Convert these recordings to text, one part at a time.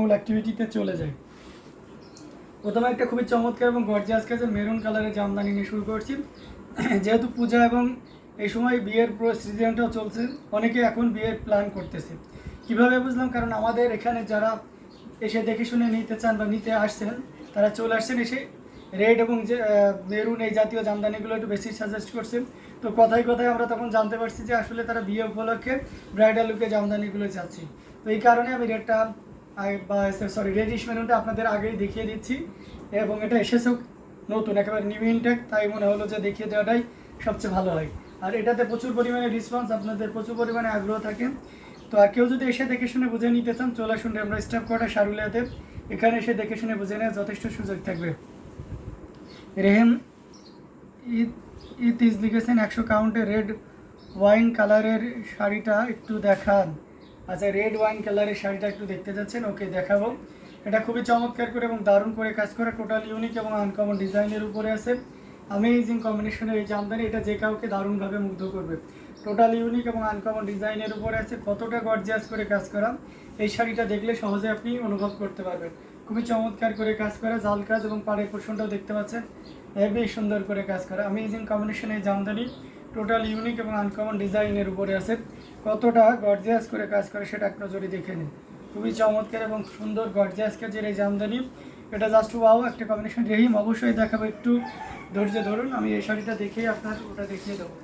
মূল অ্যাক্টিভিটিতে চলে যাই প্রথমে একটা খুবই চমৎকার এবং গর্জিয়াস কাজের মেরুন কালারের জামদানি নিয়ে শুরু করছি। যেহেতু পূজা এবং এই সময় বিয়ের পুরো সিজনটাও চলছে, অনেকে এখন বিয়ের প্ল্যান করতেছে। কীভাবে বুঝলাম? কারণ আমাদের এখানে যারা এসে দেখে শুনে নিতে চান বা নিতে আসছেন, তারা চলে আসছেন এসে রেড এবং যে মেরুন এই জাতীয় জামদানিগুলো একটু বেশি সাজেস্ট করছেন। তো কথায় কথায় আমরা তখন জানতে পারছি যে আসলে তারা বিয়ে উপলক্ষে ব্রাইডাল লুকে জামদানিগুলো চাচ্ছি। তো এই কারণে আমি রেটটা সরি রেডিশ মেনুটা আপনাদের আগেই দেখিয়ে দিচ্ছি। এবং এটা এসেছেও নতুন, একেবারে নিউ ইনটেক তাই মনে হলো যে দেখিয়ে দেওয়াটাই সবচেয়ে ভালো হয়। আর এটাতে প্রচুর পরিমাণে রেসপন্স আপনাদের প্রচুর পরিমাণে আগ্রহ থাকে। তো আর কেউ যদি এসে দেখে শুনে বুঝে নিতে চান, চলে আসুন আমরা স্টাফ কোয়ার্টার সারুলিয়াতে। এখানে এসে দেখে শুনে বুঝে নেওয়ার যথেষ্ট সুযোগ থাকবে। রেহেম ঈদ ঈদ ইজ লিখেছেন একশো কাউন্টে রেড ওয়াইন কালারের শাড়িটা একটু দেখান। আচ্ছা রেড ওয়াইন কালারের শাড়িটা একটু দেখতে যাচ্ছেন, ওকে দেখাবো। এটা খুবই চমৎকার করে এবং দারুণ করে কাজ করে টোটাল ইউনিক এবং আনকমন ডিজাইনের উপরে আছে। আমেজিং কম্বিনেশনের এই জামদানি, এটা যে কাউকে দারুণভাবে মুগ্ধ করবে। টোটাল ইউনিক এবং আনকমন ডিজাইনের উপরে আছে, কতটা গর্জিয়াস করে কাজ করা। এই শাড়িটা দেখলে সহজে আপনি অনুভব করতে পারবেন। খুবই চমৎকার করে কাজ করা, জাল কাজ এবং পাড়ের পোষণটাও দেখতে পাচ্ছেন। হেভি সুন্দর করে কাজ করা আমেজিং কম্বিনেশন এই জামদানি টোটাল ইউনিক এবং আনকমন ডিজাইনের উপরে আছে। কতটা গর্জিয়াস করে কাজ করে সেটা এক নজরে দেখে নিন। খুবই চমৎকার এবং সুন্দর গর্জিয়াস কাজের এই জামদানি। এটা জাস্ট ওয়াও একটা কম্বিনেশন রেহিম, অবশ্যই দেখাবো একটু। ধৈর্য ধরুন, আমি এই শাড়িটা দেখেই আপনার ওটা দেখিয়ে দেবো।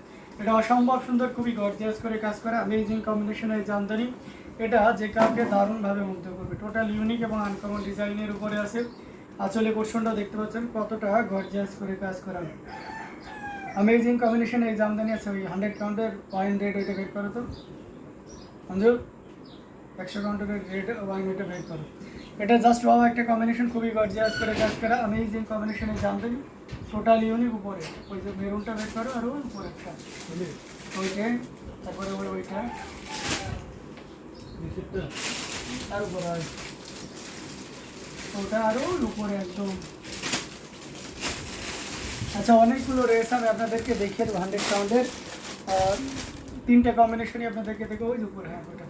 এটা অসম্ভব সুন্দর, খুবই গর্জিয়াস করে কাজ করা আমেজিং কম্বিনেশনের জামদানি। এটা যে কাউকে দারুণভাবে মুগ্ধ করবে। টোটাল ইউনিক এবং আনকমন ডিজাইনের উপরে আছে। আঁচলে পোর্শনটা দেখতে পাচ্ছেন, কতটা গর্জিয়াস করে কাজ করা। আমেজিং কম্বিনেশন এই জামদানি আছে ওই হান্ড্রেড কাউন্টের ওয়াইন রেট ওইটা বের করো তো। অঞ্জু একশো কাউন্টের রেট ওয়াইন ওইটা বের করো। এটা জাস্ট ওয়াও একটা কম্বিনেশন খুবই গর্জিয়াস করে কাজ করা আমেজিং কম্বিনেশন এই জামদানি। টোটাল ইউনিক উপরে। ওই যে মেরুনটা বের করো আর ওই উপরে একটা। ওইটা তারপরে ওই ওইটা। তার উপরে আর ওটা আরও উপরে একদম। আচ্ছা অনেকগুলো রয়েছে আমি আপনাদেরকে দেখিয়ে দেবো হান্ড্রেড পাউন্ডের তিনটে কম্বিনেশনই আপনাদেরকে দেখে ওই উপরে হ্যাঁ ওটা।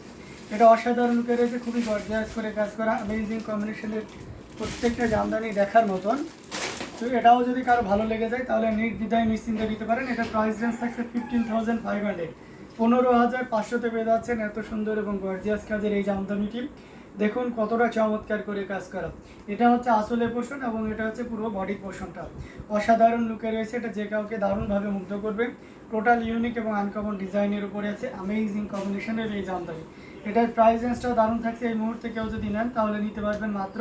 এটা অসাধারণ করে রয়েছে, খুবই গর্জিয়াস করে কাজ করা অ্যামেজিং কম্বিনেশনের প্রত্যেকটা জামদানি দেখার মতন। তো এটাও যদি কারও ভালো লেগে যায়, তাহলে নির্দ্বিধায়, নিশ্চিন্তে দিতে পারেন। এটা প্রাইস রেঞ্জ থাকছে ফিফটিন থাউজেন্ড ফাইভ হান্ড্রেড পনেরো হাজার পাঁচশোতে পেয়ে যাচ্ছেন এত সুন্দর এবং গর্জিয়াস কাজের এই জামদানিটি দেখুন কতটা চমৎকার করে কাজ করা। এটা হচ্ছে আসলে পোর্শন এবং এটা হচ্ছে পুরো বডি পোর্শনটা অসাধারণ লুকে রয়েছে, এটা যে কাউকে দারুণভাবে মুগ্ধ করবে। টোটাল ইউনিক এবং আনকমন ডিজাইনের উপরে আছে আমেজিং কম্বিনেশনের এই জামদানি। এটার প্রাইস রেঞ্জটাও দারুণ থাকছে, এই মুহূর্তে কেউ যদি নেন তাহলে নিতে পারবেন মাত্র,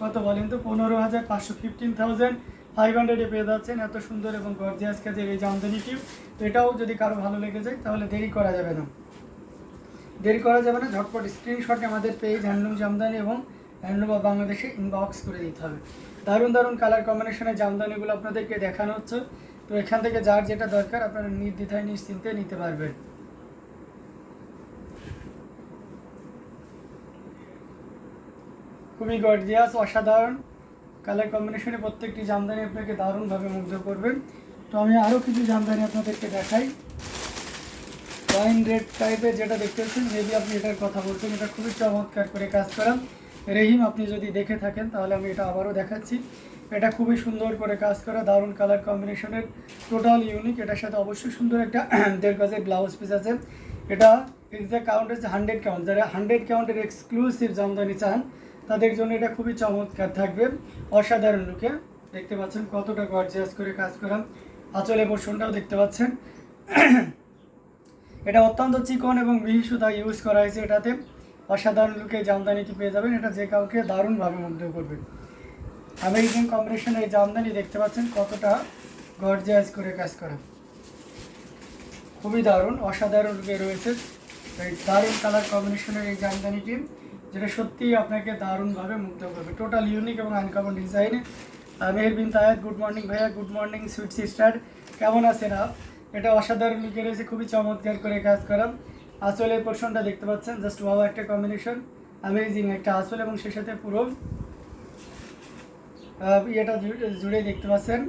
কত বলেন তো, পনেরো হাজার পাঁচশো ফিফটিন থাউজেন্ড ফাইভ হান্ড্রেডে পেয়ে যাচ্ছেন। এত সুন্দর এবং গর্জিয়াস কাজের এই জামদানিটি তো এটাও যদি কারও ভালো লেগে যায় তাহলে দেরি করা যাবে না। দেরি করা যাবে না, ঝটপট স্ক্রিনশটে আমাদের পেজ হ্যান্ডলুম জামদানি এবং হ্যান্ডলুম বা বাংলাদেশে ইনবক্স করে দিতে হবে। দারুণ দারুণ কালার কম্বিনেশনের জামদানিগুলো আপনাদেরকে দেখানো হচ্ছে। তো এখান থেকে যার যেটা দরকার আপনারা নির্দ্বিধায়, নিশ্চিন্তে নিতে পারবেন। খুবই গর্জিয়াস অসাধারণ। কালার কম্বিনেশনে প্রত্যেকটি জামদানি আপনাকে দারুণভাবে মুগ্ধ করবেন তো আমি আরও কিছু জামদানি আপনাদেরকে দেখাই। ওয়াইন রেড টাইপের যেটা দেখতে পাচ্ছেন মেবি আপনি এটার কথা বলছেন, এটা খুবই চমৎকার করে কাজ করা। রেহিম আপনি যদি দেখে থাকেন, তাহলে আমি এটা আবারও দেখাচ্ছি। এটা খুবই সুন্দর করে কাজ করা, দারুণ কালার কম্বিনেশনের টোটাল ইউনিক এটার সাথে অবশ্যই সুন্দর একটা দেড় গজের ব্লাউজ পিস আছে। এটা এক্সাক্ট কাউন্ট হচ্ছে হান্ড্রেড কাউন্ট যারা হান্ড্রেড কাউন্টের এক্সক্লুসিভ জামদানি চান, তাদের জন্য এটা খুবই চমৎকার থাকবে। অসাধারণ লুকে দেখতে পাচ্ছেন কতটা গর্জিয়াস করে কাজ করা। আঁচলে পোর্শনটাও দেখতে পাচ্ছেন। এটা অত্যন্ত চিকন এবং মিহি সুতা ইউজ করা হয়েছে এটাতে। অসাধারণ লুকে জামদানিটি পেয়ে যাবেন। এটা যে কাউকে দারুণভাবে মুগ্ধ করবে। আমেরিকান কম্বিনেশনের এই জামদানি দেখতে পাচ্ছেন, কতটা গর্জিয়াস করে কাজ করা। খুবই দারুণ, অসাধারণ লুকে রয়েছে। এই দারুণ কালার কম্বিনেশনের এই জামদানিটি, যেটা সত্যিই আপনাকে দারুণভাবে মুগ্ধ করবে। টোটাল ইউনিক এবং আনকমন ডিজাইনে মেহরবিন তায়াত গুড মর্নিং ভাইয়া গুড মর্নিং সুইট সিস্টার কেমন আছেন আপ? এটা অসাধারণ লুকে রয়েছে, খুবই চমৎকার করে কাজ করা। আঁচলের পোর্শনটা দেখতে পাচ্ছেন, জাস্ট ওয়াও একটা কম্বিনেশন অ্যামেজিং একটা আঁচল এবং সে সাথে পুরো ইয়েটা জুড়ে দেখতে পাচ্ছেন।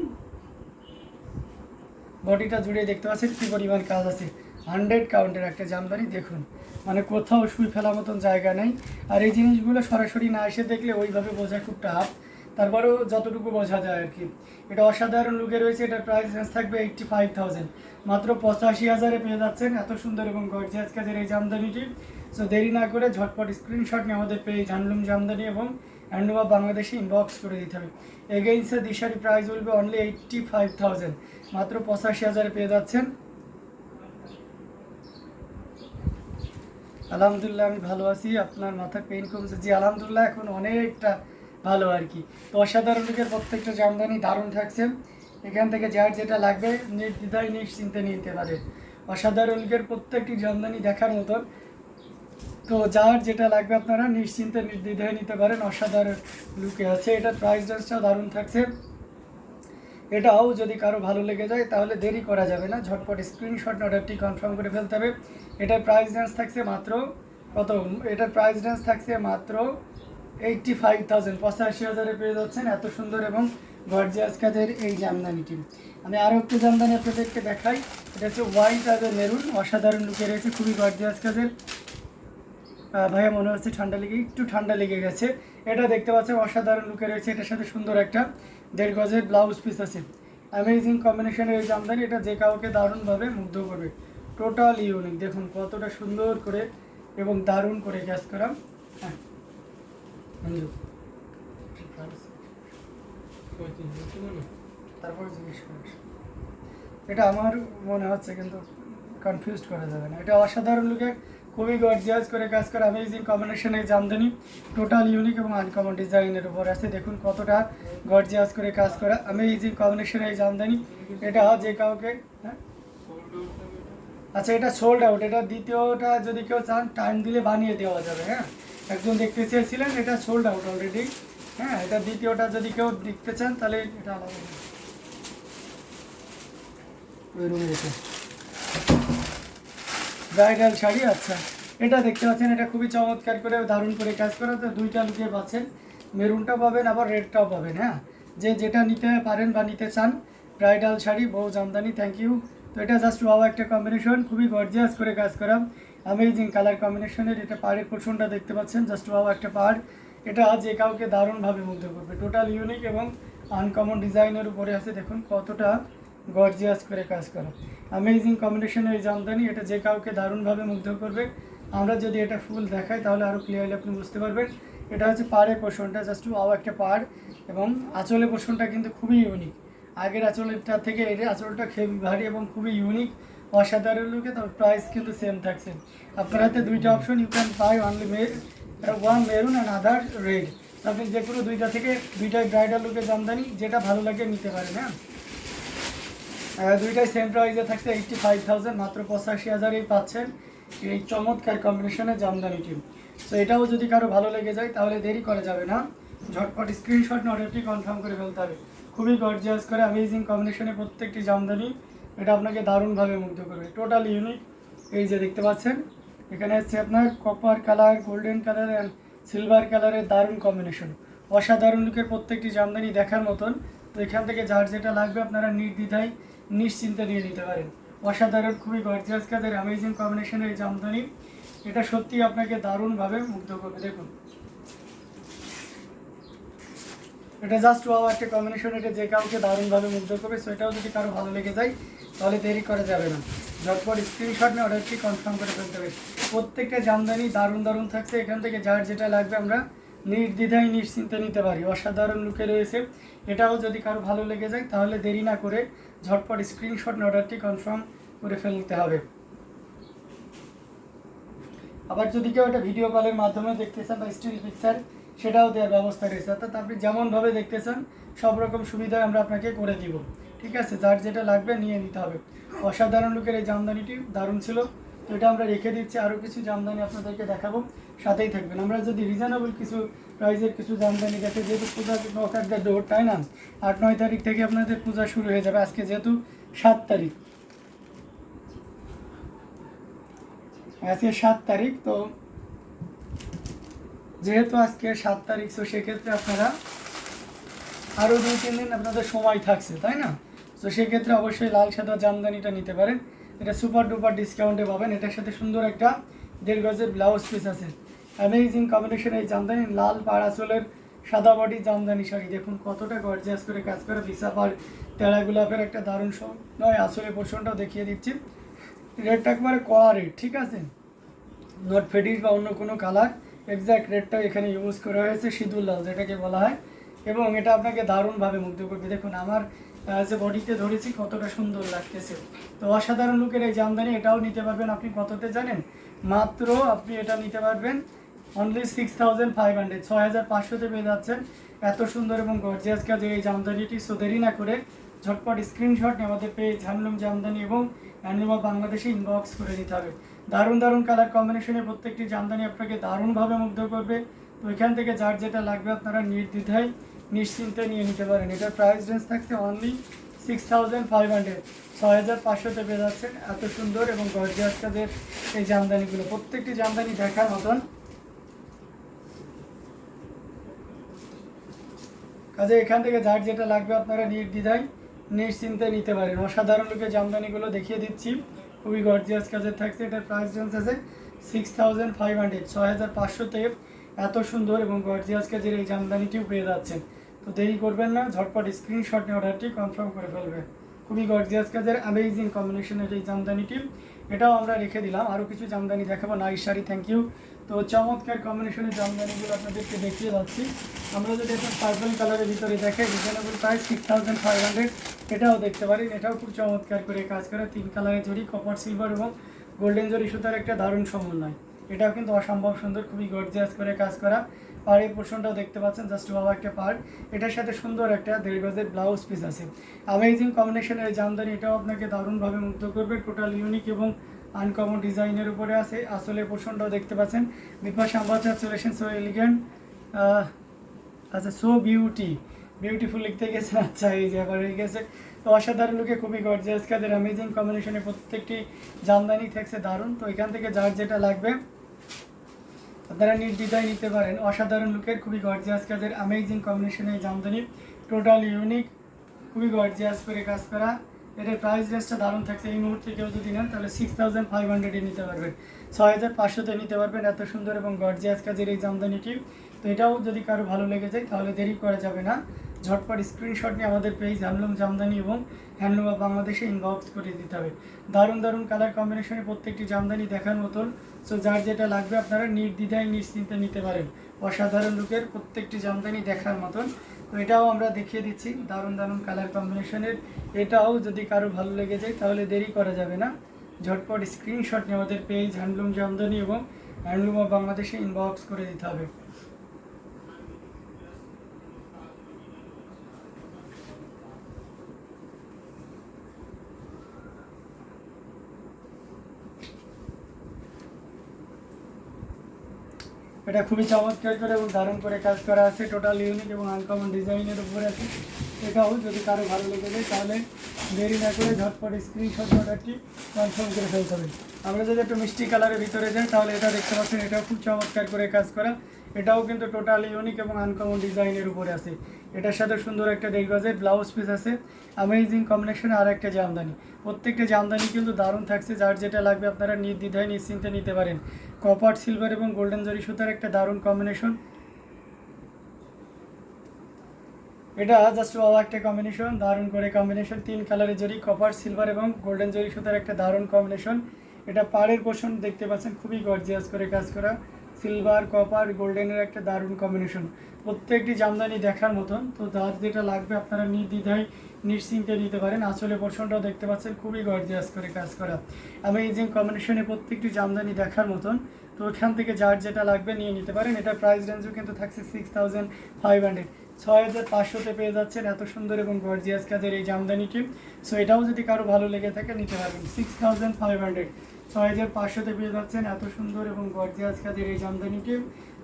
বডিটা জুড়ে দেখতে পাচ্ছেন কী পরিমাণ কাজ আছে। হান্ড্রেড কাউন্টের একটা জামদানি, দেখুন। মানে কোথাও শুই ফেলার মতন জায়গা নেই। আর এই জিনিসগুলো সরাসরি না এসে দেখলে ওইভাবে বোঝা খুব টাফ তারপরেও যতটুকু বোঝা যায় আর কি। এটা অসাধারণ লুকে রয়েছে, এটার প্রাইস রেঞ্জ থাকবে এইটটি ফাইভ থাউজেন্ড মাত্র পঁচাশি হাজারে পেয়ে যাচ্ছেন, এত সুন্দর এবং গর্জিয়াস কাজের এই জামদানিটি। সো দেরি না করে ঝটপট স্ক্রিনশট নিয়ে আমাদের পেয়ে জানলুম জামদানি এবং হ্যান্ডলুম অফ বাংলাদেশে ইনবক্স করে দিতে হবে। এগেইনসে দিশারি প্রাইস বলবে অনলি এইটটি ফাইভ থাউজেন্ড মাত্র পঁচাশি হাজারে পেয়ে যাচ্ছেন। আলহামদুলিল্লাহ, আমি ভালো আছি। আপনার মাথার পেইন কমছে। জি, আলহামদুলিল্লাহ, এখন অনেকটা ভালো আর কি। তো অসাধারণ দিকের প্রত্যেকটা জামদানি দারুণ থাকছে। এখান থেকে যার যেটা লাগবে, নির্দ্বিধায়, নিশ্চিন্তে নিতে পারে। অসাধারণ দিকের প্রত্যেকটি জামদানি দেখার মতন তো যার যেটা লাগবে আপনারা নিশ্চিন্তে, নির্দ্বিধায় নিতে পারেন। অসাধারণ লুকে আছে। এটার প্রাইস রেঞ্জটাও দারুণ থাকছে। এটাও যদি কারও ভালো লেগে যায়, তাহলে দেরি করা যাবে না। ঝটপট স্ক্রিনশট অর্ডারটি কনফার্ম করে ফেলতে হবে। এটার প্রাইস রেঞ্জ থাকছে মাত্র কত? এটার প্রাইস রেঞ্জ থাকছে মাত্র এইটটি ফাইভ থাউজেন্ড পঁচাশি হাজারে পেয়ে যাচ্ছেন এত সুন্দর এবং গর্জিয়াস কাজের এই জামদানিটি আমি আরও একটু জামদানি আপনাদেরকে দেখাই। এটা হচ্ছে হোয়াইট আর মেরুন অসাধারণ লুকে রয়েছে, খুবই গর্জিয়াস কাজের। ভাইয়া, মনে হচ্ছে ঠান্ডা লেগে একটু ঠান্ডা লেগে গেছে। এটা দেখতে পাচ্ছেন, অসাধারণ লুকে রয়েছে, এটার সাথে সুন্দর একটা দেড় গজের ব্লাউজ পিস আছে। অ্যামেজিং কম্বিনেশনের এই জামদানি, এটা যে কাউকে দারুণভাবে মুগ্ধ করবে। টোটাল ইউনিক দেখুন কতটা সুন্দর করে এবং দারুণ করে গ্যাস করা। হ্যাঁ। এটা আমার মনে হচ্ছে কিন্তু কনফিউজ করা যাবে না। এটা অসাধারণ লুকে খুবই গর্জিয়াস করে কাজ করে অ্যামেজিং কম্বিনেশনের জামদানি। টোটাল ইউনিক এবং আনকমন ডিজাইনের উপর আছে। দেখুন কতটা গর্জিয়াস করে কাজ করা অ্যামেজিং কম্বিনেশনের এই জামদানি। এটা যে কাউকে হ্যাঁ? আচ্ছা এটা সোল্ড আউট এটা দ্বিতীয়টা যদি কেউ চান টাইম দিলে বানিয়ে দেওয়া যাবে হ্যাঁ? একজন দেখতে চেয়েছিলেন এটা সোল্ড আউট অলরেডি হ্যাঁ এটা দ্বিতীয়টা যদি কেউ দেখতে চান তাহলে এটা আলাদা। ওই রুমে রেখে ব্রাইডাল শাড়ি আচ্ছা। এটা দেখতে পাচ্ছেন এটা খুবই চমৎকার করে দারুণ করে কাজ করা। তো দুইটা লুকিয়ে পাচ্ছেন। মেরুনটা পাবেন আবার রেডটাও পাবেন হ্যাঁ। যে যেটা নিতে পারেন বা নিতে চান ব্রাইডাল শাড়ি বউ জামদানি থ্যাংক ইউ তো এটা জাস্ট ওয়াও একটা কম্বিনেশন খুবই গর্জিয়াস করে কাজ করা। অ্যামেজিং কালার কম্বিনেশনের এটা পাড়ের পোর্শনটা দেখতে পাচ্ছেন জাস্ট ওয়াও একটা পাহাড় এটা যে কাউকে দারুণভাবে মুগ্ধ করবে। টোটাল ইউনিক এবং আনকমন ডিজাইনের উপরে আছে, দেখুন কতটা গর্জিয়াস করে কাজ করা। অ্যামেজিং কম্বিনেশনের এই জামদানি, এটা যে কাউকে দারুণভাবে মুগ্ধ করবে। আমরা যদি এটা ফুল দেখাই, তাহলে আরও ক্লিয়ারলি আপনি বুঝতে পারবেন। এটা হচ্ছে পাড়ের পোর্শনটা জাস্ট আও একটা পাহাড় এবং আঁচলের পোর্শনটা কিন্তু খুবই ইউনিক আগের আঁচলেরটা থেকে এর আঁচলটা খেয়ে ভারী এবং খুবই ইউনিক অসাধারণ লুকে তবে প্রাইস কিন্তু সেম থাকছে। আপনার হাতে দুইটা option you can buy only one maroon and other red আপনি যে কোনো দুইটা থেকে দুইটাই ব্রাইডাল লুকের জামদানি, যেটা ভালো লাগে নিতে পারেন হ্যাঁ? দুইটাই সেম প্রাইসে থাকছে এইটটি ফাইভ থাউজেন্ড মাত্র পঁচাশি হাজারেই পাচ্ছেন এই চমৎকার কম্বিনেশনের জামদানিটি। তো এটাও যদি কারও ভালো লেগে যায়, তাহলে দেরি করা যাবে না। ঝটপট স্ক্রিনশট অর্ডারটি কনফার্ম করে ফেলতে হবে। খুবই গর্জিয়াস করে অ্যামেজিং কম্বিনেশনে প্রত্যেকটি জামদানি। এটা আপনাকে দারুণভাবে মুগ্ধ করবে। টোটাল ইউনিক এই যে দেখতে পাচ্ছেন, এখানে হচ্ছে আপনার copper colour golden colour and silver কালারের দারুণ কম্বিনেশন অসাধারণ লুকের প্রত্যেকটি জামদানি দেখার মতন। তো এখান থেকে যার যেটা লাগবে আপনারা নির্দ্বিধায়, নিশ্চিন্তে নিয়ে নিতে পারেন। অসাধারণ, খুবই গর্জিয়াস কাজের অ্যামেজিং কম্বিনেশনের এই জামদানি। এটা সত্যি আপনাকে দারুণভাবে মুগ্ধ করবে। দেখুন। এটা জাস্ট ওয়াও একটা কম্বিনেশন এটা যে কাউকে দারুণভাবে মুগ্ধ করবে সো এটাও যদি কারও ভালো লেগে যায়, তাহলে দেরি করা যাবে না। ঝটপট স্ক্রিনশট নিয়ে অর্ডারটি কনফার্ম করে ফেলতে হবে। প্রত্যেকটা জামদানি দারুণ দারুণ থাকছে, এখান থেকে যার যেটা লাগবে আমরা নির্দ্বিধায়, নিশ্চিন্তে নিতে পারি। অসাধারণ লুকে রয়েছে। এটাও যদি কারও ভালো লেগে যায়, তাহলে দেরি না করে ঝটপট স্ক্রিনশট নিয়ে অর্ডারটি কনফার্ম করে ফেলতে হবে। আবার যদি কেউ একটা ভিডিও কলের মাধ্যমে দেখতে চান বা স্টিল পিকচার সেটাও দেওয়ার ব্যবস্থা রয়েছে। অর্থাৎ আপনি যেমনভাবে দেখতে চান সব রকম সুবিধা আমরা আপনাকে করে দিব। ঠিক আছে? যার যেটা লাগবে নিয়ে নিতে হবে। অসাধারণ লোকের এই জামদানিটি দারুণ ছিল। তো এটা আমরা রেখে দিচ্ছি। আরও কিছু জামদানি আপনাদেরকে দেখাবো। সাথেই থাকবেন। আমরা যদি রিজনেবল কিছু প্রাইজের কিছু জামদানি দেখে, যেহেতু পূজা নকার দ্য ডোর তাই না? আট, নয় তারিখ থেকে আপনাদের পূজা শুরু হয়ে যাবে। আজকে যেহেতু সাত তারিখ। আজকে সাত তারিখ, তো যেহেতু আজকে সাত তারিখ, তো সেক্ষেত্রে আপনারা আরও দুই, তিন দিন আপনাদের সময় থাকছে, তাই না? তো সেক্ষেত্রে অবশ্যই লাল, সাদা জামদানিটা নিতে পারেন। এটা সুপার ডুপার ডিসকাউন্টে পাবেন। এটার সাথে সুন্দর একটা দেড় গজের ব্লাউজ পিস আছে। অ্যামেজিং কম্বিনেশন এই জামদানি, লাল পাড়াচলের সাদা বডি জামদানি শাড়ি। দেখুন কতটা গর্জিয়াস করে কাজ করে বিশা পার তেড়া গোলাপের একটা দারুণ নয় আসলে পোর্শনটাও দেখিয়ে দিচ্ছি। রেটটা একবারে কড়া রেট ঠিক আছে? নট ফেডিস বা অন্য কোনো কালার এক্স্যাক্ট রেটটা এখানে ইউজ করা হয়েছে সিঁদুর লাল যেটাকে বলা হয়। এবং এটা আপনাকে দারুণভাবে মুগ্ধ করবে। দেখুন, আমার যে বডিতে ধরেছি, কতটা সুন্দর লাগতেছে। তো অসাধারণ লুকের এই জামদানি এটাও নিতে পারবেন আপনি কততে জানেন? মাত্র আপনি এটা নিতে পারবেন only six thousand five hundred ছয় হাজার পাঁচশোতে পেয়ে যাচ্ছেন। এত সুন্দর এবং গর্জিয়াস কাজের এই জামদানিটি। সো দেরি না করে ঝটপট স্ক্রিনশট আমাদের পেজ হ্যান্ডলুম জামদানি এবং হ্যান্ডলুম বাংলাদেশে ইনবক্স করে দিতে হবে। দারুণ দারুণ কালার কম্বিনেশনের প্রত্যেকটি জামদানি আপনাকে দারুণভাবে মুগ্ধ করবে। তো এখান থেকে যার যেটা লাগবে আপনারা নির্দ্বিধায় নিশ্চিন্তে নিয়ে নিতে পারেন। এটার প্রাইস রেঞ্জ থাকছে only six thousand five hundred ছয় হাজার পাঁচশোতে পেয়ে যাচ্ছেন এত সুন্দর এবং গর্জিয়াস এই জামদানিগুলো। প্রত্যেকটি জামদানি দেখার মতন। কাজে এখান থেকে যার যেটা লাগবে আপনারা নির্দ্বিধায় নিশ্চিন্তে নিতে পারেন। অসাধারণ লোকের জামদানিগুলো দেখিয়ে দিচ্ছি। খুবই গর্জিয়াস কাজের থাকছে, এটার প্রাইস রেঞ্জ আছে সিক্স থাউজেন্ড ফাইভ হান্ড্রেড ছয় হাজার পাঁচশো পাঁচশোতে এত সুন্দর এবং গর্জিয়াস কাজের এই জামদানিটিও পেয়ে যাচ্ছেন। তো দেরি করবেন না, ঝটপট স্ক্রিনশট নিয়ে অর্ডারটি কনফার্ম করে ফেলবে খুবই গর্জিয়াস কাজের অ্যামেজিং কম্বিনেশনের এই জামদানিটি এটাও আমরা রেখে দিলাম। আরও কিছু জামদানি দেখাবো। নাইস শাড়ি থ্যাংক ইউ তো চমৎকার কম্বিনেশনের জামদানিগুলো আপনাদেরকে দেখিয়ে যাচ্ছি। আমরা যদি এখন পার্পল কালারের ভিতরে দেখে reasonable price six thousand five hundred এটাও দেখতে পারেন এটাও খুব চমৎকার করে কাজ করে। তিন কালারের জড়ি কপার সিলভার এবং গোল্ডেন জরি সুতার একটা দারুণ সমন্বয়। এটাও কিন্তু অসম্ভব সুন্দর, খুবই গর্জিয়াস করে কাজ করা। পাড়ের পোর্শনটাও দেখতে পাচ্ছেন, জাস্ট বাবা একটা পাড় এটার সাথে সুন্দর একটা দেড় গজের ব্লাউজ পিস আছে। অ্যামেজিং কম্বিনেশনের জামদানি, এটাও আপনাকে দারুণভাবে মুগ্ধ করবে। টোটাল ইউনিক এবং আনকমন ডিজাইনের উপরে আছে। আসলে পোর্শনটাও দেখতে পাচ্ছেন। বিপাস আম্বাচার চলেছেন সো এলিগেন্ট আচ্ছা সো বিউটি বিউটিফুল লিখতে গেছে আচ্ছা এই যে আবার গেছে। তো অসাধারণ লোকে খুবই গর্জিয়াস কাজের অ্যামেজিং কম্বিনেশনে প্রত্যেকটি জামদানি থাকছে দারুণ। তো এখান থেকে যার যেটা লাগবে আপনারা নির্দ্বিধায় নিতে পারেন। অসাধারণ লুকের খুবই গর্জিয়াস কাজের অ্যামেজিং কম্বিনেশনে জামদানি। টোটাল ইউনিক খুবই গর্জিয়াস করে কাজ করা। এটার প্রাইস রেঞ্জটা দারুণ থাকছে। এই মুহূর্তে কেউ যদি নেন, তাহলে সিক্স থাউজেন্ড ফাইভ হান্ড্রেডে নিতে পারবেন। ছয় হাজার পাঁচশোতে নিতে পারবেন এত সুন্দর এবং গর্জিয়াস কাজের এই জামদানিটি। তো এটাও যদি কারও ভালো লেগে যায়, তাহলে দেরি করা যাবে না। ঝটপট স্ক্রিনশট নিয়ে আমাদের পেজ হ্যান্ডলুম জামদানি এবং হ্যান্ডলুম অফ বাংলাদেশে ইনবক্স করে দিতে হবে। দারুণ দারুণ কালার কম্বিনেশনে প্রত্যেকটি জামদানি দেখার মতন। সো যার যেটা লাগবে আপনারা নির্দ্বিধায়, নিশ্চিন্তে নিতে পারেন। অসাধারণ লুকের প্রত্যেকটি জামদানি দেখার মতন। তো এটাও আমরা দেখিয়ে দিচ্ছি, দারুণ দারুণ কালার কম্বিনেশনের এটাও যদি কারও ভালো লেগে যায়, তাহলে দেরি করা যাবে না। ঝটপট স্ক্রিনশট নিয়ে আমাদের পেজ হ্যান্ডলুম, জামদানি এবং হ্যান্ডলুম অফ বাংলাদেশে ইনবক্স করে দিতে হবে। এটা খুবই চমৎকার করে এবং দারুণ করে কাজ করা আছে। টোটাল ইউনিক এবং আনকমন ডিজাইনের উপরে আছে। এটাও যদি কারও ভালো লেগে যায়, তাহলে দেরি না করে ঝটপট স্ক্রিনশট অর্ডারটি কনফার্ম করে ফেলতে হবে। আমরা যদি একটু মিষ্টি কালারের ভিতরে যাই, তাহলে এটা দেখতে পাচ্ছেন, এটাও খুব চমৎকার করে কাজ করা। এটাও কিন্তু টোটাল ইউনিক এবং আনকমন ডিজাইনের উপরে আছে। এটার সাথে সুন্দর একটা দেড় গজের ব্লাউজ পিস আছে অ্যামেজিং কম্বিনেশনে আর একটা জামদানি। প্রত্যেকটা জামদানি কিন্তু দারুণ থাকছে, যার যেটা লাগবে আপনারা নির্দ্বিধায় নিশ্চিন্তে নিতে পারেন। কপার সিলভার এবং গোল্ডেন জরি সুতার একটা দারুণ কম্বিনেশন এটা জাস্ট বাবা একটা কম্বিনেশন দারুণ করে কম্বিনেশন তিন কালারের জরি কপার সিলভার এবং গোল্ডেন জরি সুতার একটা দারুণ কম্বিনেশন এটা পাড়ের পোষণ দেখতে পাচ্ছেন, খুবই গর্জিয়াস করে কাজ করা। সিলভার কপার গোল্ডেনের একটা দারুণ কম্বিনেশন প্রত্যেকটি জামদানি দেখার মতন। তো যার যেটা লাগবে আপনারা নির্দ্বিধায় নিশ্চিন্তে নিতে পারেন। আসলে পোর্শনটাও দেখতে পাচ্ছেন, খুবই গর্জিয়াস করে কাজ করা। অ্যামেজিং কম্বিনেশনে প্রত্যেকটি জামদানি দেখার মতন। তো ওখান থেকে যার যেটা লাগবে নিয়ে নিতে পারেন। এটা প্রাইস রেঞ্জও কিন্তু থাকছে সিক্স থাউজেন্ড ফাইভ হান্ড্রেড ছয় হাজার পাঁচশোতে পেয়ে যাচ্ছেন এত সুন্দর এবং গর্জিয়াস কাজের এই জামদানিটি। সো এটাও যদি কারও ভালো লেগে থাকে, নিতে পারবেন। সিক্স থাউজেন্ড ফাইভ হান্ড্রেড ছয় হাজার পাঁচশোতে পেয়ে যাচ্ছেন, এত সুন্দর এবং গর্জিয়াস কাজের এই জামদানিটি।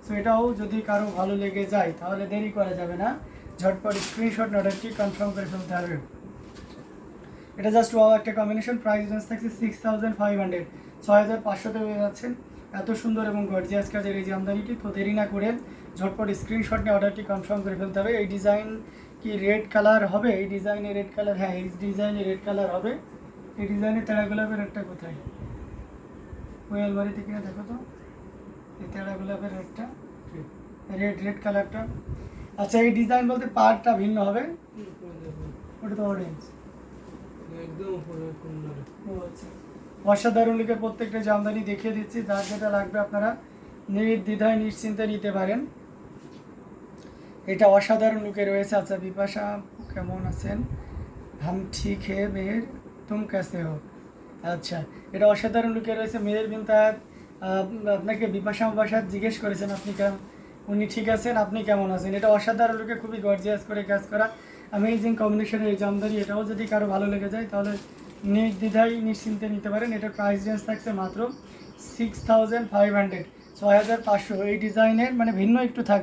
সো এটাও যদি কারও ভালো লেগে যায়, তাহলে দেরি করা যাবে না। ঝটপট স্ক্রিনশট অর্ডারটি কনফার্ম করে ফেলতে হবে। এটা জাস্ট ওয়াও একটা কম্বিনেশন প্রাইস রেঞ্জ থাকছে সিক্স থাউজেন্ড ফাইভ হান্ড্রেড ছয় হাজার পাঁচশোতে পেয়ে যাচ্ছেন। এত সুন্দর এবং গর্জিয়াস কাজের এই জামদানিটি, তো দেরি না করে ঝটপট স্ক্রিনশট নিয়ে অর্ডারটি কনফার্ম করে ফেলতে হবে। এই ডিজাইন কি রেড কালার হবে? এই ডিজাইনে রেড কালার হ্যাঁ এই ডিজাইনে রেড কালার হবে। এই ডিজাইনের তেড়া গোলাপের একটা কোথায়? ওই আলমারিতে কিনে দেখো তো এই তেড়া গোলাপের একটা রেড রেড কালারটা। আচ্ছা এই ডিজাইন বলতে পার্টটা ভিন্ন হবে? ওটা তো অরেঞ্জ আচ্ছা। অসাধারণ লিখে প্রত্যেকটা জামদানি দেখিয়ে দিচ্ছি যার যেটা লাগবে আপনারা নির্দ্বিধায় নিশ্চিন্তে নিতে পারেন। এটা অসাধারণ লুকে রয়েছে। আচ্ছা বিপাশা কেমন আছেন? হাম ঠিক হে মেহের তুম কেসে হো? আচ্ছা এটা অসাধারণ লুকে রয়েছে মেহের বিন তাহাত আপনাকে বিপাশা বাসার জিজ্ঞেস করেছেন আপনি কেমন উনি ঠিক আছেন, আপনি কেমন আছেন? এটা অসাধারণ লুকে খুবই গর্জিয়াস করে কাজ করা। অ্যামেজিং কম্বিনেশনের এই জামদানি, এটাও যদি কারও ভালো লেগে যায়, তাহলে নির্দ্বিধায় নিশ্চিন্তে নিতে পারেন। এটার প্রাইস রেঞ্জ থাকছে মাত্র সিক্স থাউজেন্ড ফাইভ হান্ড্রেড ছয় হাজার পাঁচশো। এই ডিজাইনের মানে ভিন্ন একটু থাকবে।